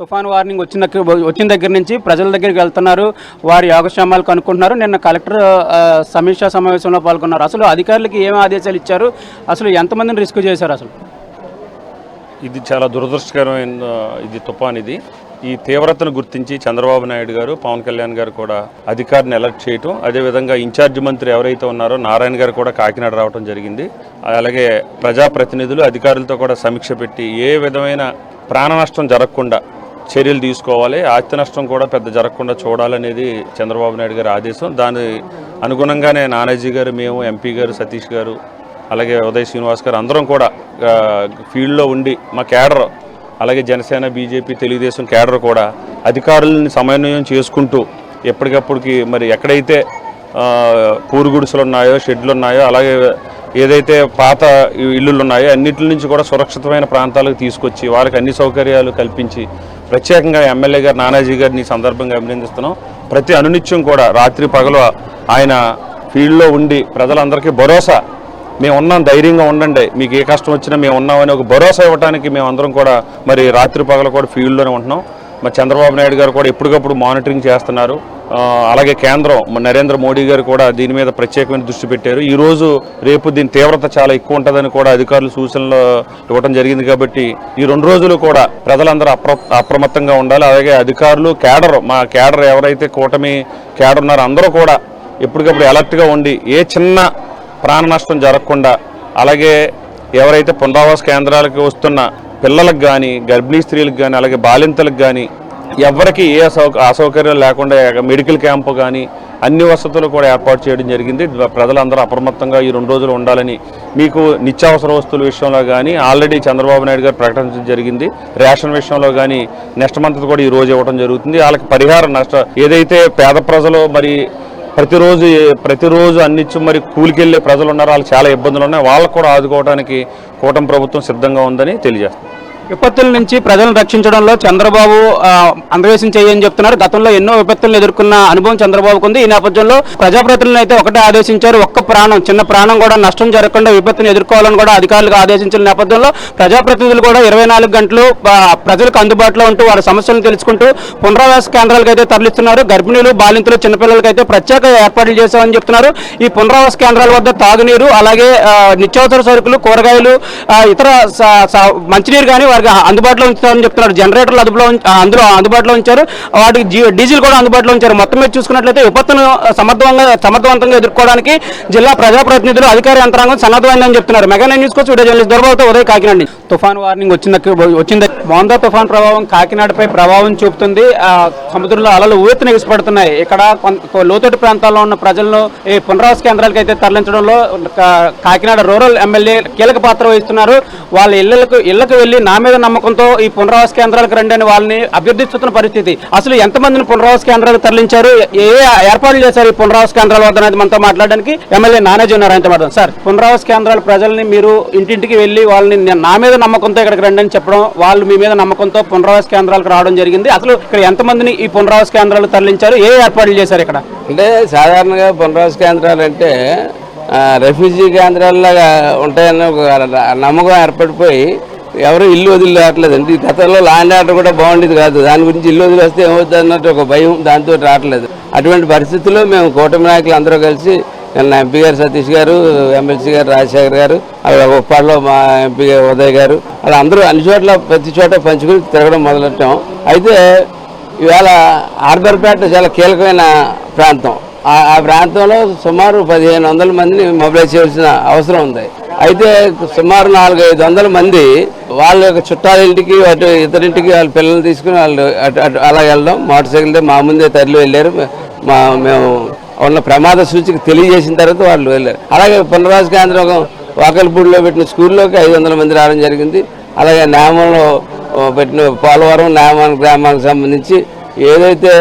తుఫాన్ వార్నింగ్ వచ్చిన దగ్గర వచ్చిన దగ్గర నుంచి ప్రజల దగ్గరికి వెళ్తున్నారు. వారి యోగక్షేమాలు కనుక్కుంటున్నారు. నిన్న కలెక్టర్ సమీక్షా సమావేశంలో పాల్గొన్నారు. అసలు అధికారులకి ఏం ఆదేశాలు ఇచ్చారు? అసలు ఎంతమందిని రిస్క్ చేశారు అసలు? ఇది చాలా దురదృష్టకరమైన ఇది తుఫాన్ ఇది. ఈ తీవ్రతను గుర్తించి చంద్రబాబు నాయుడు గారు పవన్ కళ్యాణ్ గారు కూడా అధికారిని అలర్ట్ చేయటం అదేవిధంగా ఇన్ఛార్జ్ మంత్రి ఎవరైతే ఉన్నారో నారాయణ గారు కూడా కాకినాడ రావడం జరిగింది. అలాగే ప్రజాప్రతినిధులు అధికారులతో కూడా సమీక్ష పెట్టి ఏ విధమైన ప్రాణ నష్టం జరగకుండా చర్యలు తీసుకోవాలి. ఆస్తి నష్టం కూడా పెద్ద జరగకుండా చూడాలనేది చంద్రబాబు నాయుడు గారి ఆదేశం. దాని అనుగుణంగానే నానాజీ గారు మేము ఎంపీ గారు సతీష్ గారు అలాగే ఉదయ్ శ్రీనివాస్ గారు అందరం కూడా ఫీల్డ్లో ఉండి మా కేడర్ అలాగే జనసేన బీజేపీ తెలుగుదేశం కేడర్ కూడా అధికారులని సమన్వయం చేసుకుంటూ ఎప్పటికప్పటికి మరి ఎక్కడైతే ఆ, ఉన్నాయో షెడ్లు ఉన్నాయో అలాగే ఏదైతే పాత ఇల్లులు ఉన్నాయో అన్నిటి నుంచి కూడా సురక్షితమైన ప్రాంతాలకు తీసుకొచ్చి వాళ్ళకి అన్ని సౌకర్యాలు కల్పించి ప్రత్యేకంగా ఎమ్మెల్యే గారు నానాజీ గారిని ఈ సందర్భంగా అభినందిస్తున్నాం. ప్రతి అనునిత్యం కూడా రాత్రి పగలు ఆయన ఫీల్డ్లో ఉండి ప్రజలందరికీ భరోసా. మేము ఉన్నాం ధైర్యంగా ఉండండి. మీకు ఏ కష్టం వచ్చినా మేము ఉన్నామని ఒక భరోసా ఇవ్వడానికి మేము అందరం కూడా మరి రాత్రి పగలు కూడా ఫీల్డ్లోనే ఉంటున్నాం. మరి చంద్రబాబు నాయుడు గారు కూడా ఎప్పటికప్పుడు మానిటరింగ్ చేస్తున్నారు. అలాగే కేంద్రం నరేంద్ర మోడీ గారు కూడా దీని మీద ప్రత్యేకమైన దృష్టి పెట్టారు. ఈరోజు రేపు దీని తీవ్రత చాలా ఎక్కువ ఉంటుందని కూడా అధికారులు సూచనలు ఇవ్వడం జరిగింది కాబట్టి ఈ రెండు రోజులు కూడా ప్రజలందరూ అప్ర అప్రమత్తంగా ఉండాలి. అలాగే అధికారులు కేడర్ మా కేడర్ ఎవరైతే కూటమి కేడర్ ఉన్నారో అందరూ కూడా ఎప్పటికప్పుడు అలర్ట్గా ఉండి ఏ చిన్న ప్రాణ నష్టం జరగకుండా అలాగే ఎవరైతే పునరావాస కేంద్రాలకు వస్తున్న పిల్లలకు కానీ గర్భిణీ స్త్రీలకు కానీ అలాగే బాలింతలకు కానీ ఎవరికి ఏ అసౌకర్యం లేకుండా మెడికల్ క్యాంపు కానీ అన్ని వసతులు కూడా ఏర్పాటు చేయడం జరిగింది. ప్రజలందరూ అప్రమత్తంగా ఈ రెండు రోజులు ఉండాలని మీకు నిత్యావసర వస్తువుల విషయంలో కానీ ఆల్రెడీ చంద్రబాబు నాయుడు గారు ప్రకటించడం జరిగింది. రేషన్ విషయంలో కానీ నెక్స్ట్ మంత్ కూడా ఈ రోజు ఇవ్వడం జరుగుతుంది. వాళ్ళకి పరిహారం నష్ట ఏదైతే పేద ప్రజలు మరి ప్రతిరోజు ప్రతిరోజు అన్నిచ్చు మరి కూలికెళ్ళే ప్రజలు ఉన్నారు వాళ్ళు చాలా ఇబ్బందులు ఉన్నాయి. వాళ్ళకు కూడా ఆదుకోవడానికి కూటమి ప్రభుత్వం సిద్ధంగా ఉందని తెలియజేస్తుంది. విపత్తుల నుంచి ప్రజలను రక్షించడంలో చంద్రబాబు అందవేశం చేయని చెప్తున్నారు. గతంలో ఎన్నో విపత్తులను ఎదుర్కొన్న అనుభవం చంద్రబాబుకు ఉంది. ఈ నేపథ్యంలో ప్రజాప్రతినిధులను అయితే ఒకటే ఆదేశించారు. ఒక్క ప్రాణం చిన్న ప్రాణం కూడా నష్టం జరగకుండా విపత్తును ఎదుర్కోవాలని కూడా అధికారులకు ఆదేశించిన నేపథ్యంలో ప్రజాప్రతినిధులు కూడా ఇరవై నాలుగు గంటలు ప్రజలకు అందుబాటులో ఉంటూ వారి సమస్యలను తెలుసుకుంటూ పునరావాస కేంద్రాలకు అయితే తరలిస్తున్నారు. గర్భిణీలు బాలింతలు చిన్నపిల్లలకి అయితే ప్రత్యేక ఏర్పాట్లు చేశామని చెప్తున్నారు. ఈ పునరావాస కేంద్రాల వద్ద తాగునీరు అలాగే నిత్యావసర సరుకులు కూరగాయలు ఇతర మంచినీరు కానీ వారికి అందుబాటులో ఉంచుతామని చెప్తున్నారు. జనరేటర్లు అదుపులో అందులో అందుబాటులో ఉంచారు. వాటికి డీజిల్ కూడా అందుబాటులో ఉంచారు. మొత్తం మీద చూసుకున్నట్లయితే విపత్తును సమర్థవంగా సమర్థవంతంగా ఎదుర్కోవడానికి జిల్లా ప్రజాప్రతినిధులు అధికార యంత్రాంగం సన్నద్ధమైందని చెప్తున్నారు. మెగా నైన్ న్యూస్ కోసం వీడియో జర్నలిస్ట్ దొరబాబుతో ఉదయ్ కాకినాడ. తుఫాన్ వార్నింగ్ వచ్చిందకి వచ్చింది. మోందా తుఫాన్ ప్రభావం కాకినాడపై ప్రభావం చూపుతుంది. సముద్రంలో అలలు ఊతు ఎగిసిపడుతున్నాయి. ఇక్కడ కొంత లోతట్టు ప్రాంతాల్లో ఉన్న ప్రజలను ఈ పునరావాస కేంద్రాలకు అయితే తరలించడంలో కాకినాడ రూరల్ ఎమ్మెల్యే కీలక పాత్ర వహిస్తున్నారు. వాళ్ళ ఇళ్ళకు ఇళ్ళకు వెళ్ళి నా మీద నమ్మకంతో ఈ పునరావాస కేంద్రాలకు రండి అని వాళ్ళని అభ్యర్థిస్తున్న పరిస్థితి. అసలు ఎంతమందిని పునరావాస కేంద్రాలకు తరలించారు? ఏ ఏర్పాట్లు చేశారు ఈ పునరావాస కేంద్రాల వద్ద అనేది మనతో మాట్లాడడానికి ఎమ్మెల్యే నానేజీ ఉన్నారు ఆయనతో సార్ పునరావాస కేంద్రాల ప్రజల్ని మీరు ఇంటింటికి వెళ్ళి వాళ్ళని నా మీద నమ్మకంతో ఇక్కడికి రండి అని చెప్పడం వాళ్ళు మీ మీద నమ్మకంతో పునరావాస కేంద్రాలకు రావడం జరిగింది. అసలు ఇక్కడ ఎంతమందిని ఈ పునరావాస కేంద్రాలు తరలించారు? ఏ ఏర్పాట్లు చేశారు ఇక్కడ? అంటే సాధారణంగా పునరావాస కేంద్రాలు అంటే రెఫ్యూజీ కేంద్రాల్లాగా ఉంటాయని ఒక నమ్మకం ఏర్పడిపోయి ఎవరు ఇల్లు వదిలి రావట్లేదండి ఈ గతంలో ల్యాండ్ ఆర్డర్ కూడా బాగుండేది కాదు. దాని గురించి ఇల్లు వదిలి వస్తే ఏమవుతుంది అన్నట్టు ఒక భయం దాంతో రావట్లేదు. అటువంటి పరిస్థితుల్లో మేము కూటమి నాయకులు అందరూ కలిసి నిన్న ఎంపీ గారు సతీష్ గారు ఎమ్మెల్సీ గారు రాజశేఖర్ గారు అలా ఉప్పాడలో మా ఎంపీ ఉదయ్ గారు అలా అందరూ అన్ని చోట్ల ప్రతి చోట పంచుకుని తిరగడం మొదలెట్టాం. అయితే ఇవాళ ఆర్బర్పేట చాలా కీలకమైన ప్రాంతం. ఆ ఆ ప్రాంతంలో సుమారు పదిహేను వందల మందిని మొబిలైజ్ చేయాల్సిన అవసరం ఉంది. అయితే సుమారు నాలుగు ఐదు వందల మంది వాళ్ళ యొక్క చుట్టాల ఇంటికి అటు ఇతరింటికి వాళ్ళ పిల్లలు తీసుకుని వాళ్ళు అటు అటు అలా వెళ్ళడం మోటార్ సైకిల్తో మా ముందే తరలి వెళ్ళారు. మా మేము ఉన్న ప్రమాద సూచిక తెలియజేసిన తర్వాత వాళ్ళు వెళ్ళారు. అలాగే పునరాజ కేంద్రం వాకల్పూడిలో పెట్టిన స్కూల్లోకి ఐదు వందల మంది రావడం జరిగింది. అలాగే నామంలో పెట్టిన పోలవరం నామాన్ గ్రామానికి సంబంధించి ఏదైతే